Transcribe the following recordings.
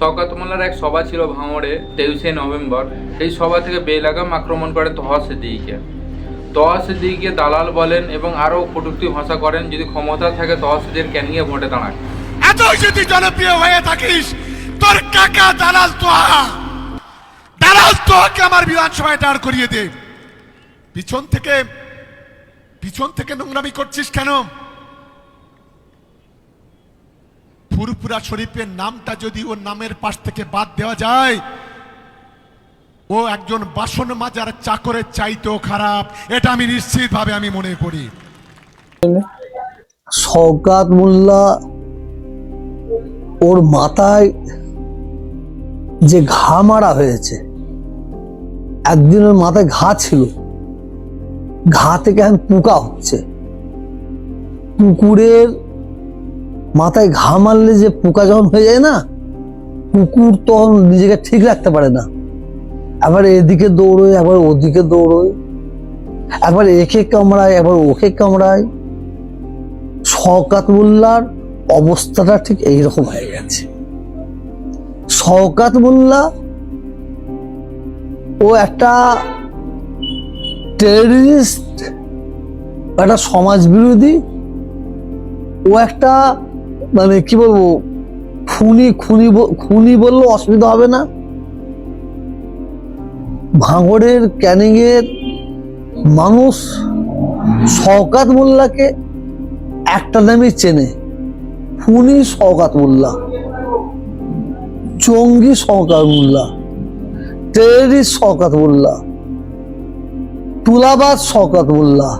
শওকত মোল্লার এক সভা ছিল ভাঙড়ে, তেইশে নভেম্বর। সেই সভা থেকে বেলাগাম আক্রমণ করে তহা সিদ্দিকিকে। তহা সিদ্দিকিকে দালাল বলেন এবং আরও কটুক্তি ভাষা করেন, যদি ক্ষমতা থাকে তহা সিদ্দির ক্যানিংয়ে ভোটে দাঁড়ায় এত যদি জনপ্রিয় হয়ে থাকিস, তোর কাকা দালাল তোহা। দালাল তোহাকে আমার বিধানসভায় দাঁড় করিয়ে দে। পিছন থেকে পিছন থেকে নোংরামি করছিস কেন? ফুরফুরা শরীফের নামটা যদি ওর নামের পাশ থেকে বাদ দেওয়া যায়, ও একজন বাসন মাজার চাকরের চাইতেও খারাপ। এটা আমি নিশ্চিতভাবে আমি মনে করি। শওকাত মোল্লা ওর মাথায় যে ঘা মারা হয়েছে, একদিন ওর মাথায় ঘা ছিল। ঘা থেকে এখন পোকা হচ্ছে। কুকুরের মাথায় ঘা মারলে যে পোকা যখন হয়ে যায় না, কুকুর তখন নিজেকে ঠিক রাখতে পারে না। একবার এদিকে দৌড়োয় একবার ওদিকে দৌড়োয় একবার একে কামড়ায় একবার ওকে কামড়ায়। শওকাত মোল্লার অবস্থাটা ঠিক এইরকম হয়ে গেছে। শওকাত মোল্লা ও একটা টেররিস্ট একটা সমাজ বিরোধী ও একটা মানে কি বলব, খুনি খুনি খুনি বললেও অসুবিধা হবে না। ভাঙড়ের ক্যানিংয়ের মানুষ শওকাত মোল্লাকে একটা নামই চেনে। খুনি শওকাত মোল্লা, জঙ্গি শওকাত মোল্লা টেরিস্ট শওকাত মোল্লা, তুলাবাজ শওকাত মোল্লা,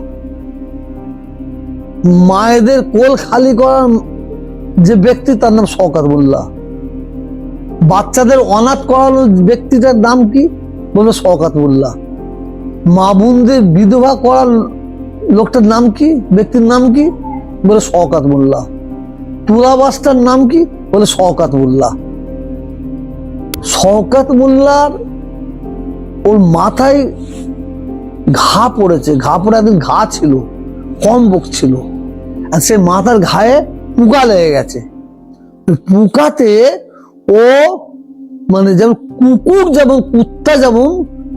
মায়েদের কোল খালি করার যে ব্যক্তি তার নাম মোল্লা বাচ্চাদের অনাথ করানো ব্যক্তিটার নাম কি? বলল মোল্লা মা বোনদের বিধবা করার লোকটার নাম কি? ব্যক্তির নাম কি? বলে মোল্লা তুলাবাসটার নাম কি? বলে মোল্লা শওকাত মোল্লার ওর মাথায় ঘা পড়েছে। ঘা পড়ে একদিন ঘা ছিল, কম বক ছিল। আর সে মাথার ঘায়ে পোকা লেগে গেছে। পোকাতে ও মানে যেমন কুকুর যেমন কুত্তা যেমন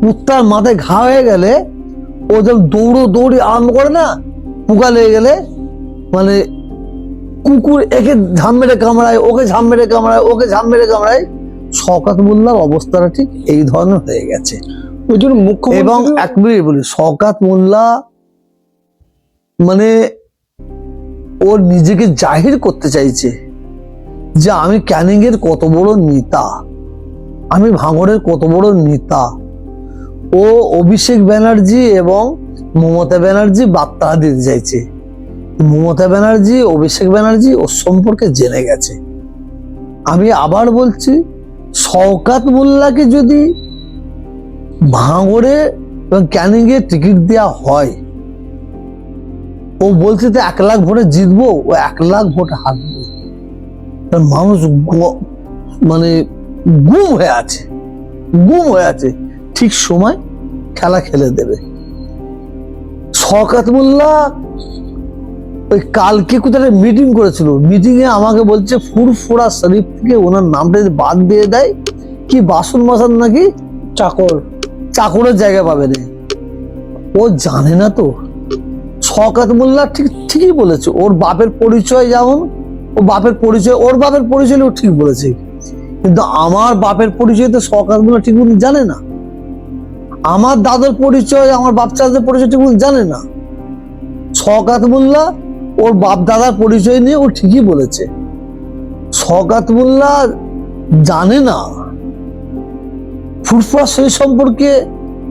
কুত্তার মাথায় ঘা হয়ে গেলে ও যেমন দৌড়ো দৌড়ি আরম্ভ করে না পোকা লেগে গেলে মানে কুকুর একে ঝাম মেরে কামড়ায় ওকে ঝাম মেরে কামড়ায় ওকে ঝাম মেরে কামড়ায়। শওকাত মোল্লার অবস্থাটা ঠিক এই ধরনের হয়ে গেছে। ওই জন্য মুখ্য এবং এক মিনিট বলি শওকাত মোল্লা মানে ও নিজেকে জাহির করতে চাইছে যে আমি ক্যানিং এর কত বড় নেতা, আমি ভাঙড়ের কত বড় নেতা। ও অভিষেক ব্যানার্জি এবং মমতা ব্যানার্জি বার্তা দিতে চাইছে। মমতা ব্যানার্জি, অভিষেক ব্যানার্জি ওর সম্পর্কে জেনে গেছে। আমি আবার বলছি, শওকাত মোল্লাকে যদি ভাঙড়ে এবং ক্যানিং এ টিকিট দেওয়া হয় ও বলছে যে এক লাখ ভোটে জিতবো ও এক লাখ ভোটে হারবে। কারণ মানুষ মানে গুম হয়ে আছে গুম হয়ে আছে। ঠিক সময় খেলা খেলে দেবে। শওকাত মোল্লা ওই কালকে কোথায় মিটিং করেছিল। মিটিং এ আমাকে বলছে ফুরফুরা শরীফ থেকে ওনার নামটা যদি বাদ দিয়ে দেয় কি বাসন মাসান নাকি? চাকর। চাকরের জায়গা পাবে না। ও জানে না তো। শকাত মোল্লা ঠিক ঠিকই বলেছে, ওর বাপের পরিচয় যেমন, ও বাপের পরিচয়, ওর বাপের পরিচয় ও ঠিক বলেছে। কিন্তু আমার বাপের পরিচয় তো শকাত মোল্লা ঠিক জানে না। আমার দাদার পরিচয়, আমার বাপ চাচাদের পরিচয় ঠিক জানে না। শকাত মোল্লা, ওর বাপ দাদার পরিচয় নিয়ে ও ঠিকই বলেছে। শকাত মোল্লা জানে না। ফুরফুরা সেই সম্পর্কে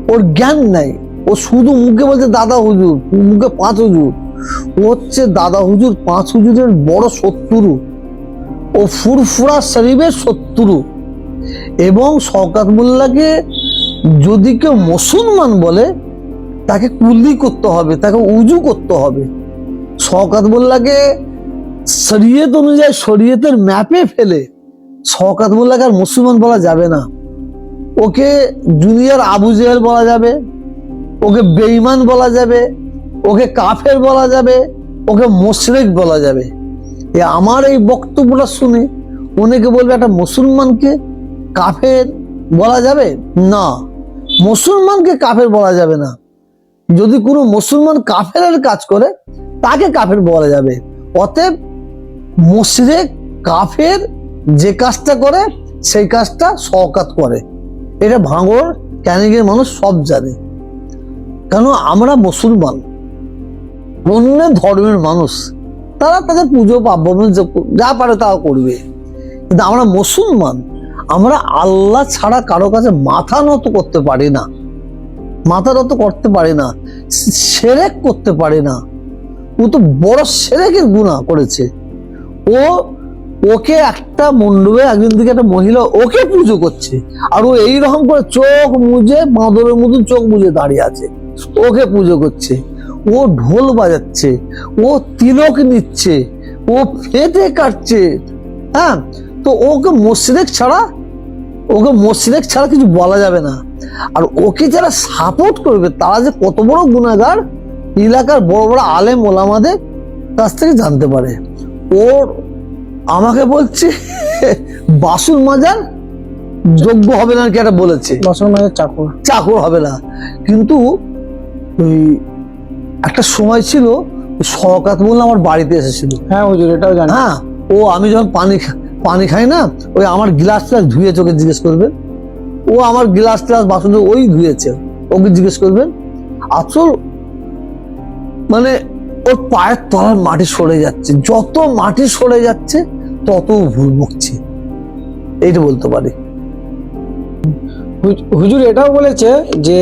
ওর জ্ঞান নাই। ও শুধু মুখে বলছে দাদা হুজুর, মুখে পাঁচ হুজুর। ও হচ্ছে দাদা হুজুর, পাঁচ হুজুরের বড় শত্রু। ও ফুরফুরা শরীফের শত্রু। এবং শওকাত মোল্লাকে যদি কেউ মুসলমান বলে, তাকে কুলি করতে হবে, তাকে উজু করতে হবে। শওকাত মোল্লাকে শরীয়ত অনুযায়ী শরীয়তের ম্যাপে ফেলে শওকাত মোল্লাকে আর মুসলমান বলা যাবে না। ওকে জুনিয়র আবু জেহেল বলা যাবে। ওকে বেইমান বলা যাবে, ওকে কাফের বলা যাবে, ওকে মোশরেক বলা যাবে। এ আমার এই বক্তব্যটা শুনে অনেকে বলবে একটা মুসলমানকে কাফের বলা যাবে? না, মুসলমানকে কাফের বলা যাবে না। যদি কোনো মুসলমান কাফেরের কাজ করে, তাকে কাফের বলা যাবে। অতএব মুশরিক, কাফের যে কাজটা করে, সেই কাজটা শওকাত করে। এটা ভাঙর ক্যানিংয়ের মানুষ সব জানে। কেন আমরা মুসলমান। অন্য ধর্মের মানুষ, তারা তাদের পুজো পার্বণ যে- পারে তা করবে। কিন্তু আমরা মুসলমান, আমরা আল্লাহ ছাড়া কারও কাছে মাথা নত করতে পারি না। মাথা নত করতে পারি না, সেরেক করতে পারি না। ও তো বড় সেরেকের গুণা করেছে। ও, ওকে একটা মণ্ডপে, একজন দিকে একটা মহিলা ওকে পুজো করছে। আর ও এইরকম করে চোখ মুজে, বাঁদরের মতন চোখ মুজে দাঁড়িয়ে আছে। ওকে পুজো করছে ও ঢোল বাজাচ্ছে ও তিলক নিচ্ছে ও ফেটে কাটছে হ্যাঁ? তো ওকে মসজিদ ছাড়া ওকে মসজিদ ছাড়া কিছু বলা যাবে না। আর ওকে যারা সাপোর্ট করবে তারা যে কত বড় গুণাগার এলাকার বড় বড় আলেম ওলামাদের কাছ থেকে জানতে পারে। ওর আমাকে বলছে বাসুর মাজার যোগ্য হবে না কি একটা বলেছে। মুসলমানের চাকর। চাকর হবে না। কিন্তু ওই একটা সময় ছিল শওকাত বললে আমার বাড়িতে এসেছিল। হ্যাঁ হুজুর এটাও জানি। হ্যাঁ ও আমি যখন পানি পানি খাই না ওই আমার গ্লাস ট্লাস ধুয়ে চোখে জিজ্ঞেস করবেন ও আমার গ্লাস ট্লাস বাসন ওই ধুয়েছে। ওকে জিজ্ঞেস করবেন আসল মানে ওর পায়ের তলার মাটি সরে যাচ্ছে। যত মাটি সরে যাচ্ছে তত ভুল বকছে। এইটা বলতে পারি। হুজুর এটাও বলেছে যে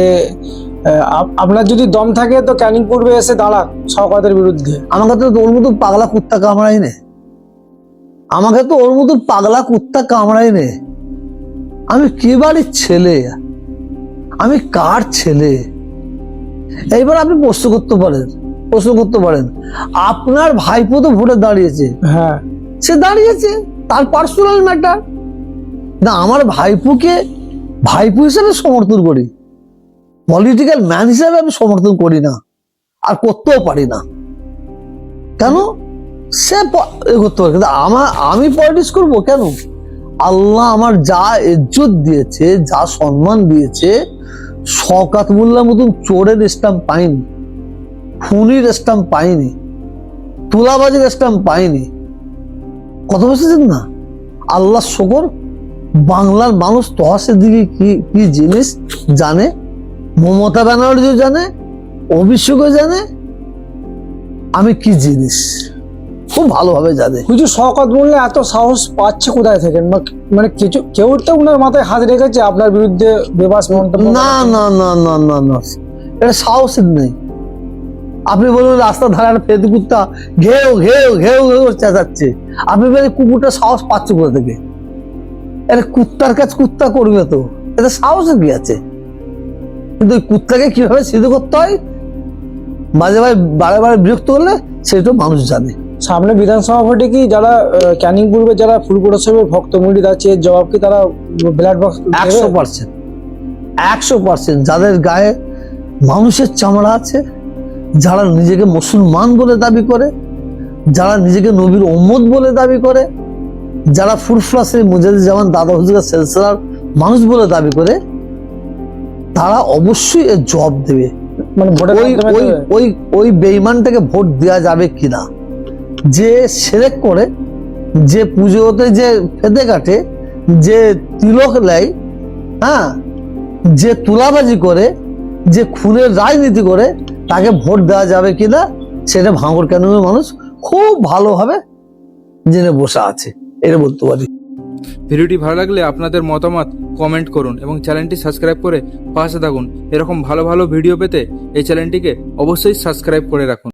আপনার যদি দম থাকে তো ক্যানিং পূর্বে এসে দাঁড়াক শওকতের বিরুদ্ধে। আমাকে তো ওর মতো পাগলা কুত্তা কামড়াই নে। আমাকে তো ওর মতো পাগলা কুত্তা কামড়াই নে। আমি কে বাড়ির ছেলে? আমি কার ছেলে? এইবার আপনি প্রশ্ন করতে পারেন প্রশ্ন করতে পারেন। আপনার ভাইপো তো ভোটে দাঁড়িয়েছে। হ্যাঁ। সে দাঁড়িয়েছে তার পার্সোনাল ম্যাটার না আমার ভাইপোকে ভাইপো হিসেবে সমর্থন করি। পলিটিক্যাল ম্যান হিসাবে আমি সমর্থন করি না। আর করতেও পারি না। কেন? সে করতে পারে। কিন্তু আমার আমি পলিটিক্স করব কেন? আল্লাহ আমার যা ইজ্জত দিয়েছে, যা সম্মান দিয়েছে শকাত মোল্লার মতন চোরের স্ট্যাম্প পাইনি, খুনির স্ট্যাম্প পাইনি, তুলাবাজির স্ট্যাম্প পাইনি। কথা বসেছেন না? আল্লাহ শকর, বাংলার মানুষ তহাসের দিকে কি কি জিনিস জানে? মমতা ব্যানার্জিও জানে অভিষেকও জানে আমি কি জিনিস? খুব ভালোভাবে জানে। হুজুর শওকত বললে এত সাহস পাচ্ছে কোথায় থেকে? মানে কিছু কেউ তো উনার মাথায় হাত রেখেছে আপনার বিরুদ্ধে বেবাস মন্তব্য না না না না না না এটা সাহসের নেই। আপনি বলুন রাস্তার ধারে একটা ফেদ কুত্তা ঘেউ ঘেউ ঘেউ ঘেউ চেঁচাচ্ছে। আপনি বলেন কুকুরটা সাহস পাচ্ছে কোথা থেকে? এটা কুত্তার কাজ কুত্তা করবে তো। এটা সাহসের কি আছে? কিন্তু ওই কুত্তাকে কীভাবে সিদ্ধ করতে হয়? মাঝে মাঝে বারে বারে বিরক্ত করলে সেটা মানুষ জানে। সামনে বিধানসভা ভোটে কি যারা ক্যানিং পূর্বে যারা ফুলপুর সাহেবের ভক্ত মুড়িদ আছে এর জবাব কি তারা ব্লাড বক্স একশো পার্সেন্ট। একশো পার্সেন্ট যাদের গায়ে মানুষের চামড়া আছে যারা নিজেকে মুসলমান বলে দাবি করে যারা নিজেকে নবীর ওম্মদ বলে দাবি করে যারা ফুরফুরাসের মুজাহিদ জামান দাদা হুজুরের সেলসেলার মানুষ বলে দাবি করে তারা অবশ্যই এর জবাব দেবে। মানে ওই ওই ওই ওই বেইমানটাকে ভোট দেওয়া যাবে কিনা? যে সেরেক করে যে পুজোতে যে ফেদে কাটে যে তিলক নেয় হ্যাঁ যে তুলাবাজি করে যে খুনের রাজনীতি করে তাকে ভোট দেওয়া যাবে কিনা সেটা ভাঙর কেন মানুষ খুব ভালোভাবে জেনে বসে আছে। এটা বলতে পারি। ভিডিওটি ভালো লাগলে আপনাদের মতামত কমেন্ট করুন এবং চ্যানেলটি সাবস্ক্রাইব করে পাশে থাকুন। এরকম ভালো ভালো ভিডিও পেতে এই চ্যানেলটিকে অবশ্যই সাবস্ক্রাইব করে রাখুন।